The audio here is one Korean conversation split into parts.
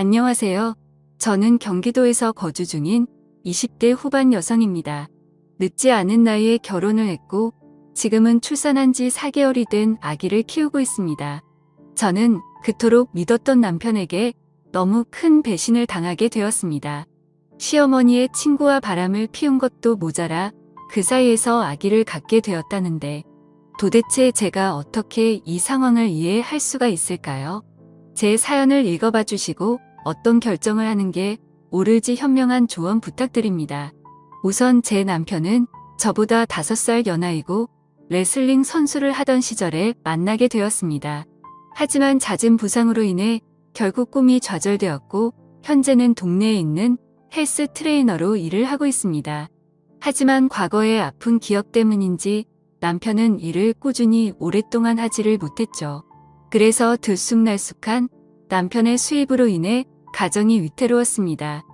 안녕하세요. 저는 경기도에서 거주 중인 20대 후반 여성입니다. 늦지 않은 나이에 결혼을 했고 지금은 출산한 지 4개월이 된 아기를 키우고 있습니다. 저는 그토록 믿었던 남편에게 너무 큰 배신을 당하게 되었습니다. 시어머니의 친구와 바람을 피운 것도 모자라 그 사이에서 아기를 갖게 되었다는데 도대체 제가 어떻게 이 상황을 이해할 수가 있을까요? 제 사연을 읽어봐 주시고 어떤 결정을 하는 게 옳을지 현명한 조언 부탁드립니다. 우선 제 남편은 저보다 5살 연하이고 레슬링 선수를 하던 시절에 만나게 되었습니다. 하지만 잦은 부상으로 인해 결국 꿈이 좌절되었고 현재는 동네에 있는 헬스 트레이너로 일을 하고 있습니다. 하지만 과거의 아픈 기억 때문인지 남편은 일을 꾸준히 오랫동안 하지를 못했죠. 그래서 들쑥날쑥한 남편의 수입으로 인해 가정이 위태로웠습니다.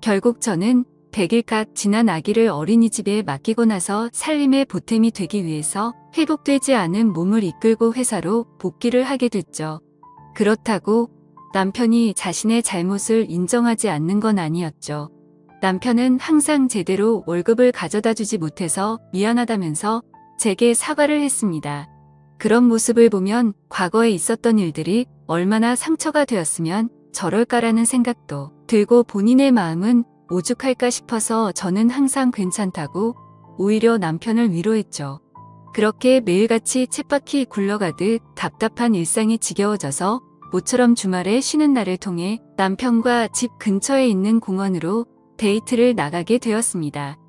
결국 저는 100일가 지난 아기를 어린이집에 맡기고 나서 살림의 보탬이 되기 위해서 회복되지 않은 몸을 이끌고 회사로 복귀를 하게 됐죠. 그렇다고 남편이 자신의 잘못을 인정하지 않는 건 아니었죠. 남편은 항상 제대로 월급을 가져다 주지 못해서 미안하다면서 제게 사과를 했습니다. 그런 모습을 보면 과거에 있었던 일들이 얼마나 상처가 되었으면 저럴까라는 생각도 들고 본인의 마음은 오죽할까 싶어서 저는 항상 괜찮다고 오히려 남편을 위로했죠. 그렇게 매일같이 쳇바퀴 굴러가듯 답답한 일상이 지겨워져서 모처럼 주말에 쉬는 날을 통해 남편과 집 근처에 있는 공원으로 데이트를 나가게 되었습니다.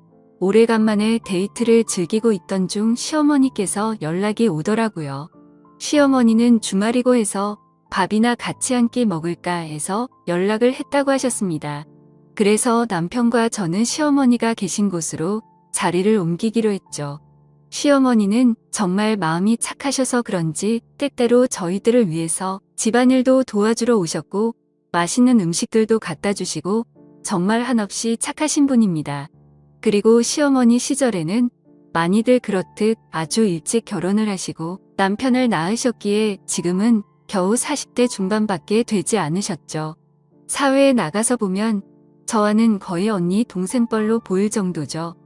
오래간만에 데이트를 즐기고 있던 중 시어머니께서 연락이 오더라고요. 시어머니는 주말이고 해서 밥이나 같이 한 끼 먹을까 해서 연락을 했다고 하셨습니다. 그래서 남편과 저는 시어머니가 계신 곳으로 자리를 옮기기로 했죠. 시어머니는 정말 마음이 착하셔서 그런지 때때로 저희들을 위해서 집안일도 도와주러 오셨고 맛있는 음식들도 갖다 주시고 정말 한없이 착하신 분입니다. 그리고 시어머니 시절에는 많이들 그렇듯 아주 일찍 결혼을 하시고 남편을 낳으셨기에 지금은 겨우 40대 중반밖에 되지 않으셨죠. 사회에 나가서 보면 저와는 거의 언니 동생뻘로 보일 정도죠.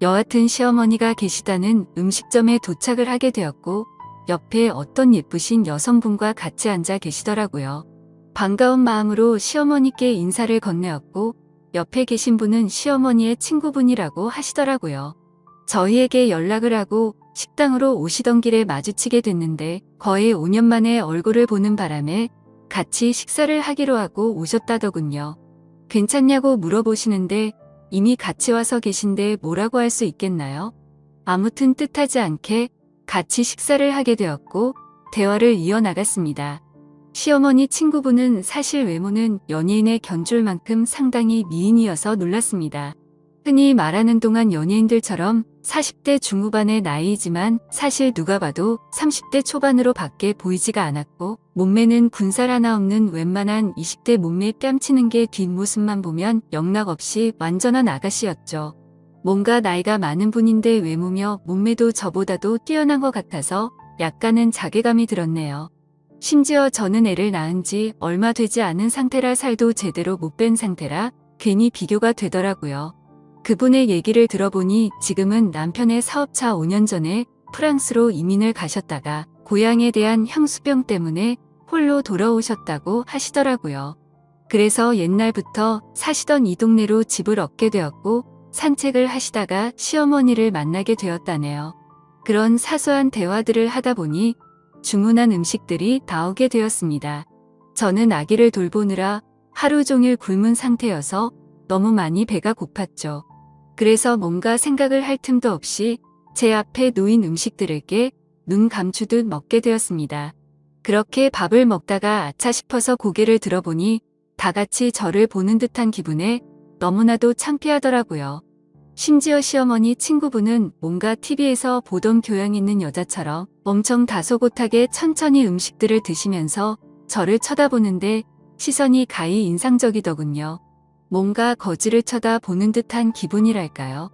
여하튼 시어머니가 계시다는 음식점에 도착을 하게 되었고 옆에 어떤 예쁘신 여성분과 같이 앉아 계시더라고요. 반가운 마음으로 시어머니께 인사를 건네었고 옆에 계신 분은 시어머니의 친구분이라고 하시더라고요. 저희에게 연락을 하고 식당으로 오시던 길에 마주치게 됐는데 거의 5년 만에 얼굴을 보는 바람에 같이 식사를 하기로 하고 오셨다더군요. 괜찮냐고 물어보시는데 이미 같이 와서 계신데 뭐라고 할 수 있겠나요? 아무튼 뜻하지 않게 같이 식사를 하게 되었고 대화를 이어나갔습니다. 시어머니 친구분은 사실 외모는 연예인의 견줄 만큼 상당히 미인이어서 놀랐습니다. 흔히 말하는 동안 연예인들처럼 40대 중후반의 나이이지만 사실 누가 봐도 30대 초반으로 밖에 보이지가 않았고 몸매는 군살 하나 없는 웬만한 20대 몸매 뺨치는 게 뒷모습만 보면 영락없이 완전한 아가씨였죠. 뭔가 나이가 많은 분인데 외모며 몸매도 저보다도 뛰어난 것 같아서 약간은 자괴감이 들었네요. 심지어 저는 애를 낳은 지 얼마 되지 않은 상태라 살도 제대로 못 뺀 상태라 괜히 비교가 되더라고요. 그분의 얘기를 들어보니 지금은 남편의 사업차 5년 전에 프랑스로 이민을 가셨다가 고향에 대한 향수병 때문에 홀로 돌아오셨다고 하시더라고요. 그래서 옛날부터 사시던 이 동네로 집을 얻게 되었고 산책을 하시다가 시어머니를 만나게 되었다네요. 그런 사소한 대화들을 하다 보니 주문한 음식들이 나오게 되었습니다. 저는 아기를 돌보느라 하루 종일 굶은 상태여서 너무 많이 배가 고팠죠. 그래서 뭔가 생각을 할 틈도 없이 제 앞에 놓인 음식들을 깨눈 감추듯 먹게 되었습니다. 그렇게 밥을 먹다가 아차 싶어서 고개를 들어보니 다 같이 저를 보는 듯한 기분에 너무나도 창피하더라고요. 심지어 시어머니 친구분은 뭔가 TV에서 보던 교양 있는 여자처럼 엄청 다소곳하게 천천히 음식들을 드시면서 저를 쳐다보는데 시선이 가히 인상적이더군요. 뭔가 거지를 쳐다보는 듯한 기분이랄까요.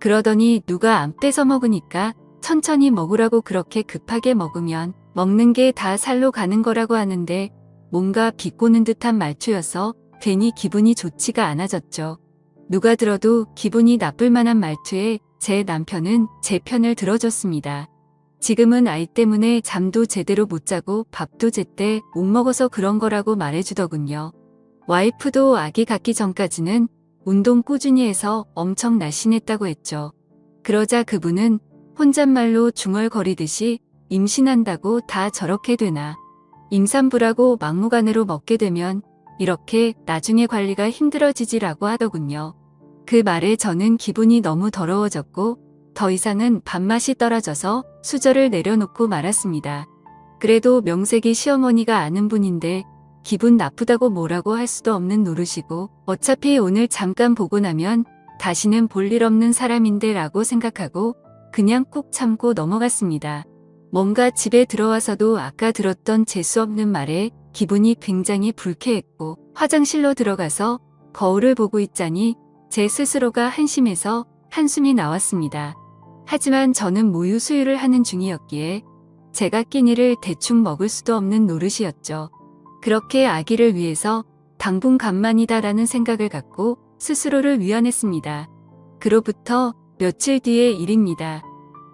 그러더니 누가 안 뺏어 먹으니까 천천히 먹으라고 그렇게 급하게 먹으면 먹는 게 다 살로 가는 거라고 하는데 뭔가 비꼬는 듯한 말투여서 괜히 기분이 좋지가 않아졌죠. 누가 들어도 기분이 나쁠 만한 말투에 제 남편은 제 편을 들어줬습니다. 지금은 아이 때문에 잠도 제대로 못 자고 밥도 제때 못 먹어서 그런 거라고 말해주더군요. 와이프도 아기 갖기 전까지는 운동 꾸준히 해서 엄청 날씬했다고 했죠. 그러자 그분은 혼잣말로 중얼거리듯이 임신한다고 다 저렇게 되나. 임산부라고 막무가내로 먹게 되면 이렇게 나중에 관리가 힘들어지지라고 하더군요. 그 말에 저는 기분이 너무 더러워졌고 더 이상은 밥맛이 떨어져서 수저를 내려놓고 말았습니다. 그래도 명색이 시어머니가 아는 분인데 기분 나쁘다고 뭐라고 할 수도 없는 노릇이고 어차피 오늘 잠깐 보고 나면 다시는 볼 일 없는 사람인데 라고 생각하고 그냥 꾹 참고 넘어갔습니다. 뭔가 집에 들어와서도 아까 들었던 재수없는 말에 기분이 굉장히 불쾌했고 화장실로 들어가서 거울을 보고 있자니 제 스스로가 한심해서 한숨이 나왔습니다. 하지만 저는 모유 수유를 하는 중이었기에 제가 끼니를 대충 먹을 수도 없는 노릇이었죠. 그렇게 아기를 위해서 당분 간만이다라는 생각을 갖고 스스로를 위안했습니다. 그로부터 며칠 뒤의 일입니다.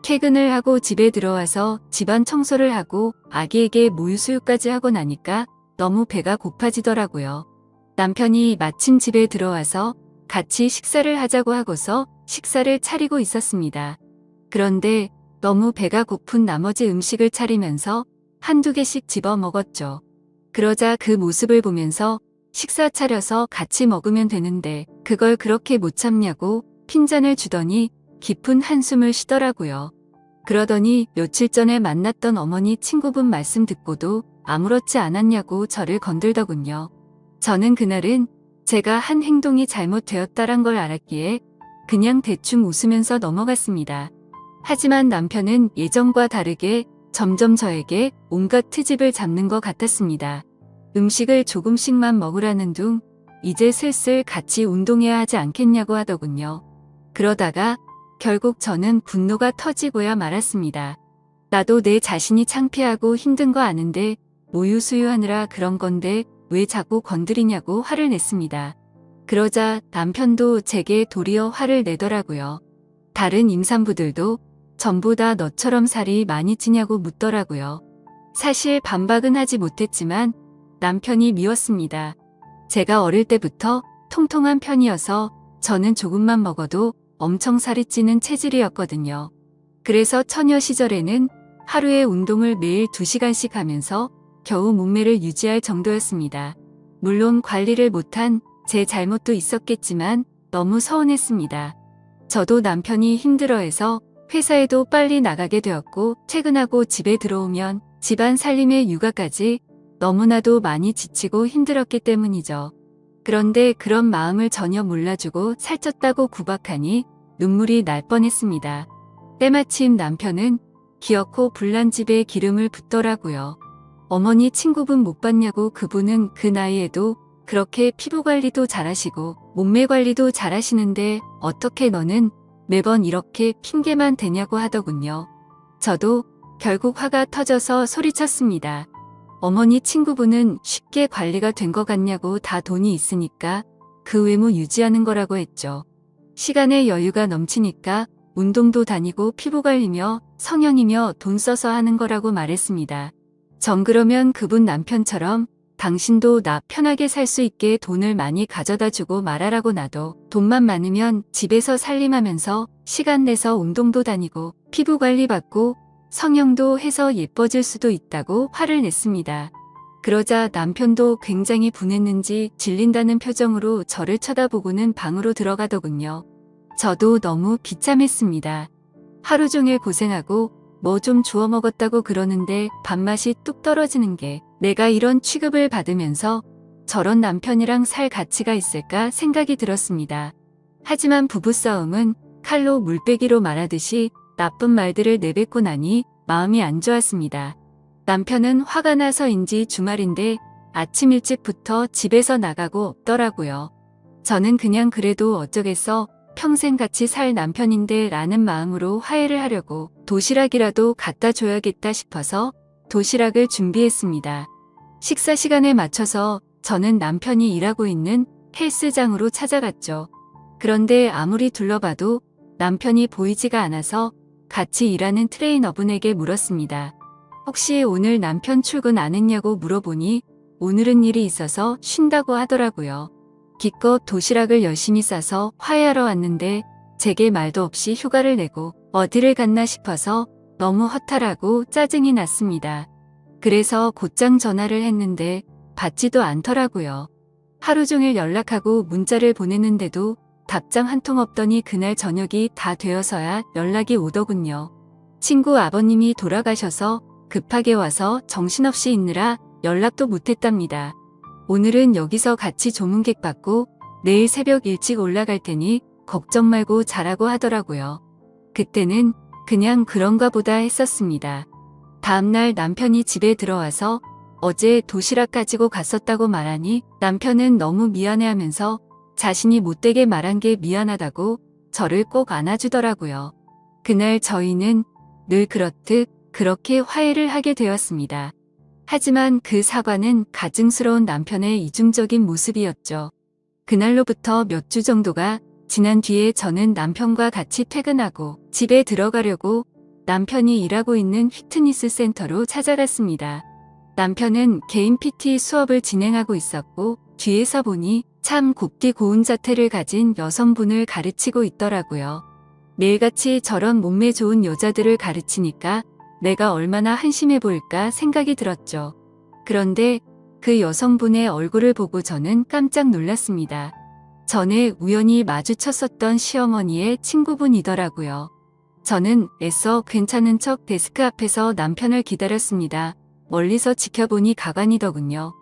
퇴근을 하고 집에 들어와서 집안 청소를 하고 아기에게 모유수유까지 하고 나니까 너무 배가 고파지더라고요. 남편이 마침 집에 들어와서 같이 식사를 하자고 하고서 식사를 차리고 있었습니다. 그런데 너무 배가 고픈 나머지 음식을 차리면서 한두 개씩 집어 먹었죠. 그러자 그 모습을 보면서 식사 차려서 같이 먹으면 되는데 그걸 그렇게 못 참냐고 핀잔을 주더니 깊은 한숨을 쉬더라고요. 그러더니 며칠 전에 만났던 어머니 친구분 말씀 듣고도 아무렇지 않았냐고 저를 건들더군요. 저는 그날은 제가 한 행동이 잘못되었다란 걸 알았기에 그냥 대충 웃으면서 넘어갔습니다. 하지만 남편은 예전과 다르게 점점 저에게 온갖 트집을 잡는 것 같았습니다. 음식을 조금씩만 먹으라는 둥 이제 슬슬 같이 운동해야 하지 않겠냐고 하더군요. 그러다가 결국 저는 분노가 터지고야 말았습니다. 나도 내 자신이 창피하고 힘든 거 아는데 모유 수유하느라 그런 건데 왜 자꾸 건드리냐고 화를 냈습니다. 그러자 남편도 제게 도리어 화를 내더라고요. 다른 임산부들도 전부 다 너처럼 살이 많이 찌냐고 묻더라고요. 사실 반박은 하지 못했지만 남편이 미웠습니다. 제가 어릴 때부터 통통한 편이어서 저는 조금만 먹어도 엄청 살이 찌는 체질이었거든요. 그래서 처녀 시절에는 하루에 운동을 매일 2시간씩 하면서 겨우 몸매를 유지할 정도였습니다. 물론 관리를 못한 제 잘못도 있었겠지만 너무 서운했습니다. 저도 남편이 힘들어해서 회사에도 빨리 나가게 되었고 퇴근하고 집에 들어오면 집안 살림의 육아까지 너무나도 많이 지치고 힘들었기 때문이죠. 그런데 그런 마음을 전혀 몰라주고 살쪘다고 구박하니 눈물이 날 뻔했습니다. 때마침 남편은 기어코 불난 집에 기름을 붓더라고요. 어머니 친구분 못 봤냐고 그분은 그 나이에도 그렇게 피부 관리도 잘하시고 몸매 관리도 잘하시는데 어떻게 너는 매번 이렇게 핑계만 대냐고 하더군요. 저도 결국 화가 터져서 소리쳤습니다. 어머니 친구분은 쉽게 관리가 된 것 같냐고 다 돈이 있으니까 그 외모 유지하는 거라고 했죠. 시간에 여유가 넘치니까 운동도 다니고 피부 관리며 성형이며 돈 써서 하는 거라고 말했습니다. 전 그러면 그분 남편처럼 당신도 나 편하게 살 수 있게 돈을 많이 가져다 주고 말하라고 나도 돈만 많으면 집에서 살림하면서 시간 내서 운동도 다니고 피부 관리 받고 성형도 해서 예뻐질 수도 있다고 화를 냈습니다. 그러자 남편도 굉장히 분했는지 질린다는 표정으로 저를 쳐다보고는 방으로 들어가더군요. 저도 너무 비참했습니다. 하루 종일 고생하고 뭐 좀 주워 먹었다고 그러는데 밥맛이 뚝 떨어지는 게 내가 이런 취급을 받으면서 저런 남편이랑 살 가치가 있을까 생각이 들었습니다. 하지만 부부싸움은 칼로 물빼기로 말하듯이 나쁜 말들을 내뱉고 나니 마음이 안 좋았습니다. 남편은 화가 나서인지 주말인데 아침 일찍부터 집에서 나가고 없더라고요. 저는 그냥 그래도 어쩌겠어 평생 같이 살 남편인데 라는 마음으로 화해를 하려고 도시락이라도 갖다 줘야겠다 싶어서 도시락을 준비했습니다. 식사 시간에 맞춰서 저는 남편이 일하고 있는 헬스장으로 찾아갔죠. 그런데 아무리 둘러봐도 남편이 보이지가 않아서 같이 일하는 트레이너분에게 물었습니다. 혹시 오늘 남편 출근 안 했냐고 물어보니 오늘은 일이 있어서 쉰다고 하더라고요. 기껏 도시락을 열심히 싸서 화해하러 왔는데 제게 말도 없이 휴가를 내고 어디를 갔나 싶어서 너무 허탈하고 짜증이 났습니다. 그래서 곧장 전화를 했는데 받지도 않더라고요. 하루 종일 연락하고 문자를 보냈는데도 답장 한 통 없더니 그날 저녁이 다 되어서야 연락이 오더군요. 친구 아버님이 돌아가셔서 급하게 와서 정신없이 있느라 연락도 못했답니다. 오늘은 여기서 같이 조문객 받고 내일 새벽 일찍 올라갈 테니 걱정 말고 자라고 하더라고요. 그때는 그냥 그런가 보다 했었습니다. 다음날 남편이 집에 들어와서 어제 도시락 가지고 갔었다고 말하니 남편은 너무 미안해하면서 자신이 못되게 말한 게 미안하다고 저를 꼭 안아주더라고요. 그날 저희는 늘 그렇듯 그렇게 화해를 하게 되었습니다. 하지만 그 사과는 가증스러운 남편의 이중적인 모습이었죠. 그날로부터 몇 주 정도가 지난 뒤에 저는 남편과 같이 퇴근하고 집에 들어가려고 남편이 일하고 있는 피트니스 센터로 찾아갔습니다. 남편은 개인 PT 수업을 진행하고 있었고 뒤에서 보니 참 곱디 고운 자태를 가진 여성분을 가르치고 있더라고요. 매일같이 저런 몸매 좋은 여자들을 가르치니까 내가 얼마나 한심해 보일까 생각이 들었죠. 그런데 그 여성분의 얼굴을 보고 저는 깜짝 놀랐습니다. 전에 우연히 마주쳤었던 시어머니의 친구분이더라고요. 저는 애써 괜찮은 척 데스크 앞에서 남편을 기다렸습니다. 멀리서 지켜보니 가관이더군요.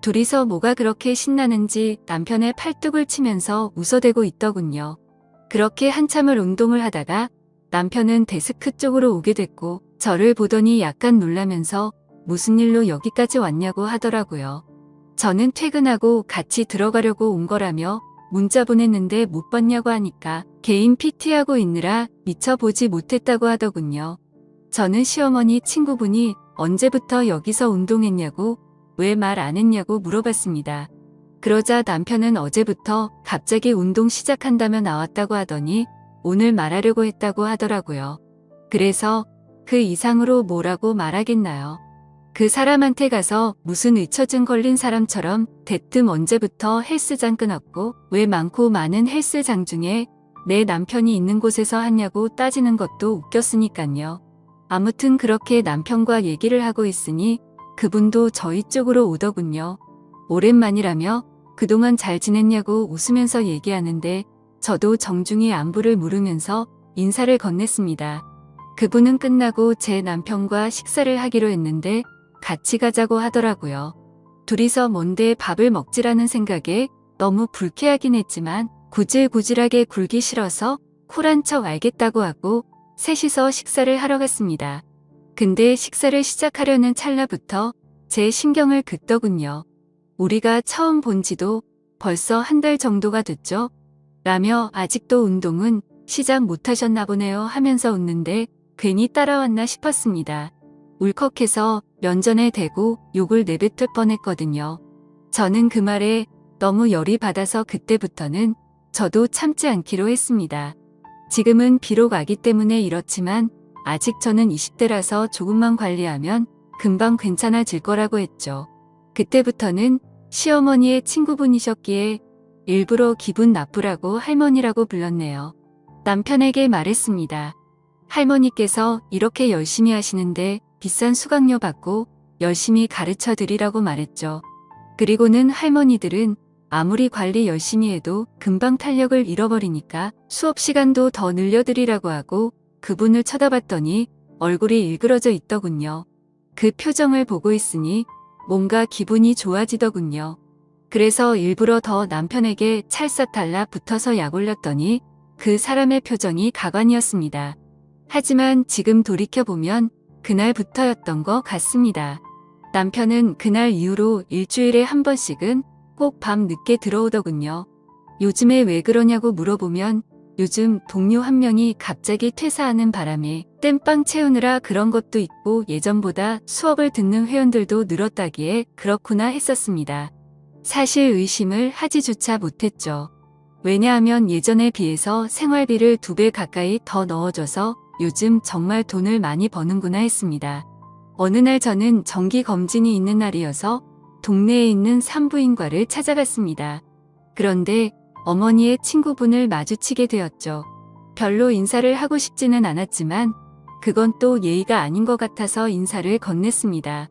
둘이서 뭐가 그렇게 신나는지 남편의 팔뚝을 치면서 웃어대고 있더군요. 그렇게 한참을 운동을 하다가 남편은 데스크 쪽으로 오게 됐고 저를 보더니 약간 놀라면서 무슨 일로 여기까지 왔냐고 하더라고요. 저는 퇴근하고 같이 들어가려고 온 거라며 문자 보냈는데 못 봤냐고 하니까 개인 PT하고 있느라 미처 보지 못했다고 하더군요. 저는 시어머니 친구분이 언제부터 여기서 운동했냐고 왜 말 안 했냐고 물어봤습니다. 그러자 남편은 어제부터 갑자기 운동 시작한다며 나왔다고 하더니 오늘 말하려고 했다고 하더라고요. 그래서 그 이상으로 뭐라고 말하겠나요? 그 사람한테 가서 무슨 의처증 걸린 사람처럼 대뜸 언제부터 헬스장 끊었고 왜 많고 많은 헬스장 중에 내 남편이 있는 곳에서 하냐고 따지는 것도 웃겼으니깐요. 아무튼 그렇게 남편과 얘기를 하고 있으니 그분도 저희 쪽으로 오더군요. 오랜만이라며 그동안 잘 지냈냐고 웃으면서 얘기하는데 저도 정중히 안부를 물으면서 인사를 건넸습니다. 그분은 끝나고 제 남편과 식사를 하기로 했는데 같이 가자고 하더라고요. 둘이서 뭔데 밥을 먹지라는 생각에 너무 불쾌하긴 했지만 구질구질하게 굴기 싫어서 쿨한 척 알겠다고 하고 셋이서 식사를 하러 갔습니다. 근데 식사를 시작하려는 찰나부터 제 신경을 긋더군요. 우리가 처음 본 지도 벌써 한 달 정도가 됐죠? 라며 아직도 운동은 시작 못하셨나 보네요 하면서 웃는데 괜히 따라왔나 싶었습니다. 울컥해서 면전에 대고 욕을 내뱉을 뻔했거든요. 저는 그 말에 너무 열이 받아서 그때부터는 저도 참지 않기로 했습니다. 지금은 비록 아기 때문에 이렇지만 아직 저는 20대라서 조금만 관리하면 금방 괜찮아질 거라고 했죠. 그때부터는 시어머니의 친구분이셨기에 일부러 기분 나쁘라고 할머니라고 불렀네요. 남편에게 말했습니다. 할머니께서 이렇게 열심히 하시는데 비싼 수강료 받고 열심히 가르쳐 드리라고 말했죠. 그리고는 할머니들은 아무리 관리 열심히 해도 금방 탄력을 잃어버리니까 수업 시간도 더 늘려드리라고 하고 그분을 쳐다봤더니 얼굴이 일그러져 있더군요. 그 표정을 보고 있으니 뭔가 기분이 좋아지더군요. 그래서 일부러 더 남편에게 찰싹 달라 붙어서 약 올렸더니 그 사람의 표정이 가관이었습니다. 하지만 지금 돌이켜보면 그날부터였던 것 같습니다. 남편은 그날 이후로 일주일에 한 번씩은 꼭 밤 늦게 들어오더군요. 요즘에 왜 그러냐고 물어보면 요즘 동료 한 명이 갑자기 퇴사하는 바람에 땜빵 채우느라 그런 것도 있고 예전보다 수업을 듣는 회원들도 늘었다기에 그렇구나 했었습니다. 사실 의심을 하지조차 못했죠. 왜냐하면 예전에 비해서 생활비를 두 배 가까이 더 넣어줘서 요즘 정말 돈을 많이 버는구나 했습니다. 어느 날 저는 정기 검진이 있는 날이어서 동네에 있는 산부인과를 찾아갔습니다. 그런데 어머니의 친구분을 마주치게 되었죠. 별로 인사를 하고 싶지는 않았지만 그건 또 예의가 아닌 것 같아서 인사를 건넸습니다.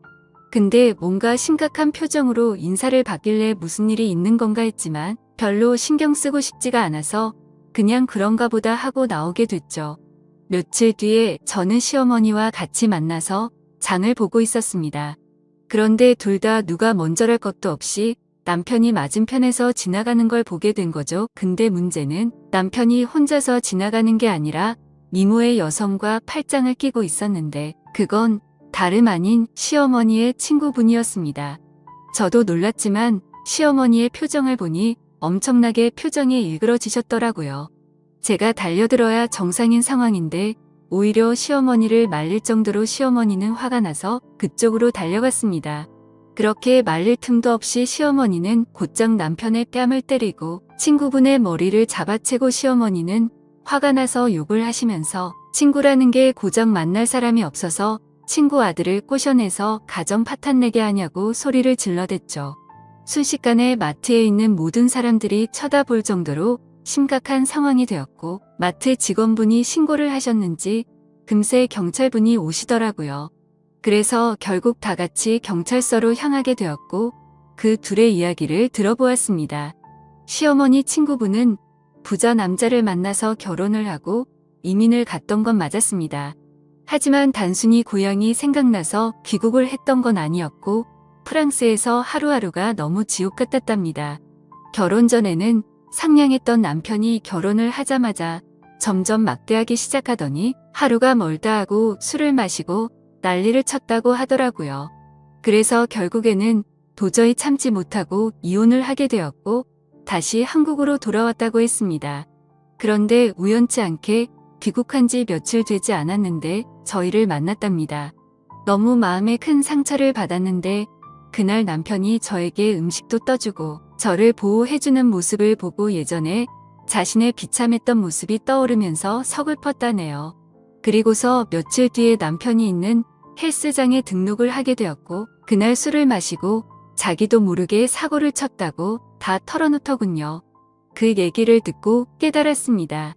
근데 뭔가 심각한 표정으로 인사를 받길래 무슨 일이 있는 건가 했지만 별로 신경 쓰고 싶지가 않아서 그냥 그런가 보다 하고 나오게 됐죠. 며칠 뒤에 저는 시어머니와 같이 만나서 장을 보고 있었습니다. 그런데 둘 다 누가 먼저랄 것도 없이 남편이 맞은편에서 지나가는 걸 보게 된 거죠. 근데 문제는 남편이 혼자서 지나가는 게 아니라 미모의 여성과 팔짱을 끼고 있었는데 그건 다름 아닌 시어머니의 친구분이었습니다. 저도 놀랐지만 시어머니의 표정을 보니 엄청나게 표정이 일그러지셨더라고요. 제가 달려들어야 정상인 상황인데 오히려 시어머니를 말릴 정도로 시어머니는 화가 나서 그쪽으로 달려갔습니다. 그렇게 말릴 틈도 없이 시어머니는 곧장 남편의 뺨을 때리고 친구분의 머리를 잡아채고 시어머니는 화가 나서 욕을 하시면서 친구라는 게 고작 만날 사람이 없어서 친구 아들을 꼬셔내서 가정 파탄내게 하냐고 소리를 질러댔죠. 순식간에 마트에 있는 모든 사람들이 쳐다볼 정도로 심각한 상황이 되었고 마트 직원분이 신고를 하셨는지 금세 경찰분이 오시더라고요. 그래서 결국 다 같이 경찰서로 향하게 되었고 그 둘의 이야기를 들어보았습니다. 시어머니 친구분은 부자 남자를 만나서 결혼을 하고 이민을 갔던 건 맞았습니다. 하지만 단순히 고향이 생각나서 귀국을 했던 건 아니었고 프랑스에서 하루하루가 너무 지옥 같았답니다. 결혼 전에는 상냥했던 남편이 결혼을 하자마자 점점 막대하기 시작하더니 하루가 멀다 하고 술을 마시고 난리를 쳤다고 하더라고요. 그래서 결국에는 도저히 참지 못하고 이혼을 하게 되었고 다시 한국으로 돌아왔다고 했습니다. 그런데 우연치 않게 귀국한 지 며칠 되지 않았는데 저희를 만났답니다. 너무 마음에 큰 상처를 받았는데 그날 남편이 저에게 음식도 떠주고 저를 보호해주는 모습을 보고 예전에 자신의 비참했던 모습이 떠오르면서 서글펐다네요. 그리고서 며칠 뒤에 남편이 있는 헬스장에 등록을 하게 되었고 그날 술을 마시고 자기도 모르게 사고를 쳤다고 다 털어놓더군요. 그 얘기를 듣고 깨달았습니다.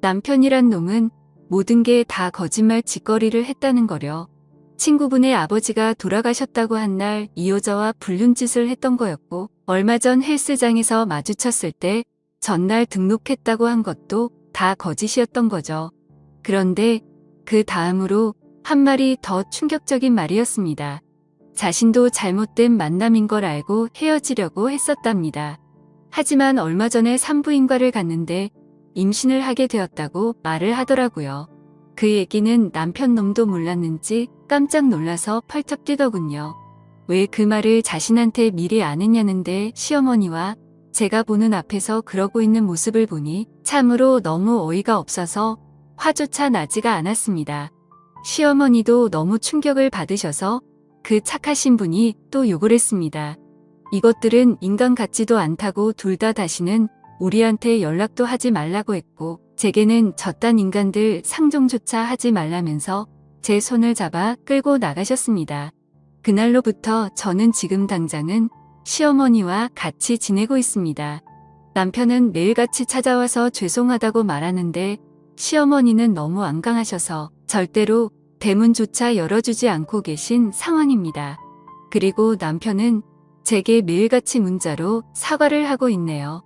남편이란 놈은 모든 게 다 거짓말 짓거리를 했다는 거려. 친구분의 아버지가 돌아가셨다고 한 날 이 여자와 불륜 짓을 했던 거였고 얼마 전 헬스장에서 마주쳤을 때 전날 등록했다고 한 것도 다 거짓이었던 거죠. 그런데 그 다음으로 한 말이 더 충격적인 말이었습니다. 자신도 잘못된 만남인 걸 알고 헤어지려고 했었답니다. 하지만 얼마 전에 산부인과를 갔는데 임신을 하게 되었다고 말을 하더라고요. 그 얘기는 남편 놈도 몰랐는지 깜짝 놀라서 펄쩍 뛰더군요. 왜 그 말을 자신한테 미리 아느냐는데 시어머니와 제가 보는 앞에서 그러고 있는 모습을 보니 참으로 너무 어이가 없어서 화조차 나지가 않았습니다. 시어머니도 너무 충격을 받으셔서 그 착하신 분이 또 욕을 했습니다. 이것들은 인간 같지도 않다고 둘 다 다시는 우리한테 연락도 하지 말라고 했고 제게는 저딴 인간들 상종조차 하지 말라면서 제 손을 잡아 끌고 나가셨습니다. 그날로부터 저는 지금 당장은 시어머니와 같이 지내고 있습니다. 남편은 매일같이 찾아와서 죄송하다고 말하는데 시어머니는 너무 안강하셔서 절대로 대문조차 열어주지 않고 계신 상황입니다. 그리고 남편은 제게 매일같이 문자로 사과를 하고 있네요.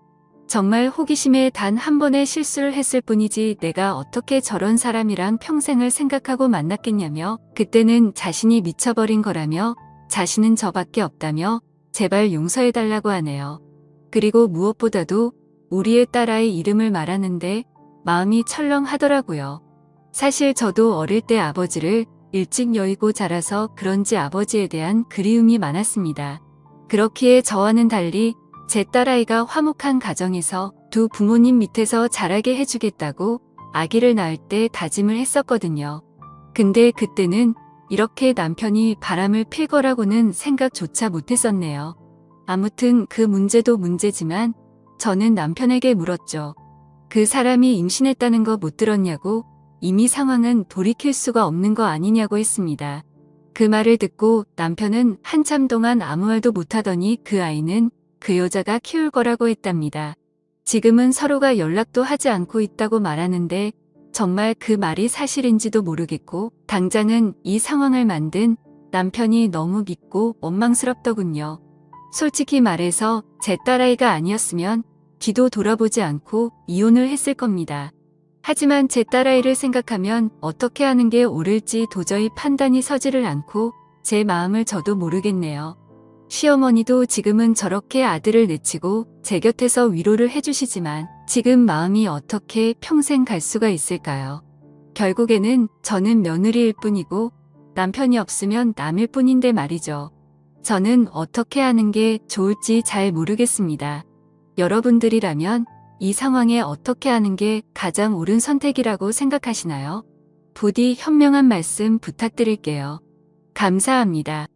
정말 호기심에 단 한 번의 실수를 했을 뿐이지 내가 어떻게 저런 사람이랑 평생을 생각하고 만났겠냐며 그때는 자신이 미쳐버린 거라며 자신은 저밖에 없다며 제발 용서해달라고 하네요. 그리고 무엇보다도 우리의 딸아이 이름을 말하는데 마음이 철렁하더라고요. 사실 저도 어릴 때 아버지를 일찍 여의고 자라서 그런지 아버지에 대한 그리움이 많았습니다. 그렇기에 저와는 달리 제 딸아이가 화목한 가정에서 두 부모님 밑에서 자라게 해주겠다고 아기를 낳을 때 다짐을 했었거든요. 근데 그때는 이렇게 남편이 바람을 필 거라고는 생각조차 못했었네요. 아무튼 그 문제도 문제지만 저는 남편에게 물었죠. 그 사람이 임신했다는 거 못 들었냐고 이미 상황은 돌이킬 수가 없는 거 아니냐고 했습니다. 그 말을 듣고 남편은 한참 동안 아무 말도 못하더니 그 아이는 그 여자가 키울 거라고 했답니다. 지금은 서로가 연락도 하지 않고 있다고 말하는데 정말 그 말이 사실인지도 모르겠고 당장은 이 상황을 만든 남편이 너무 믿고 원망스럽더군요. 솔직히 말해서 제 딸아이가 아니었으면 뒤도 돌아보지 않고 이혼을 했을 겁니다. 하지만 제 딸아이를 생각하면 어떻게 하는 게 옳을지 도저히 판단이 서지를 않고 제 마음을 저도 모르겠네요. 시어머니도 지금은 저렇게 아들을 내치고 제 곁에서 위로를 해주시지만 지금 마음이 어떻게 평생 갈 수가 있을까요? 결국에는 저는 며느리일 뿐이고 남편이 없으면 남일 뿐인데 말이죠. 저는 어떻게 하는 게 좋을지 잘 모르겠습니다. 여러분들이라면 이 상황에 어떻게 하는 게 가장 옳은 선택이라고 생각하시나요? 부디 현명한 말씀 부탁드릴게요. 감사합니다.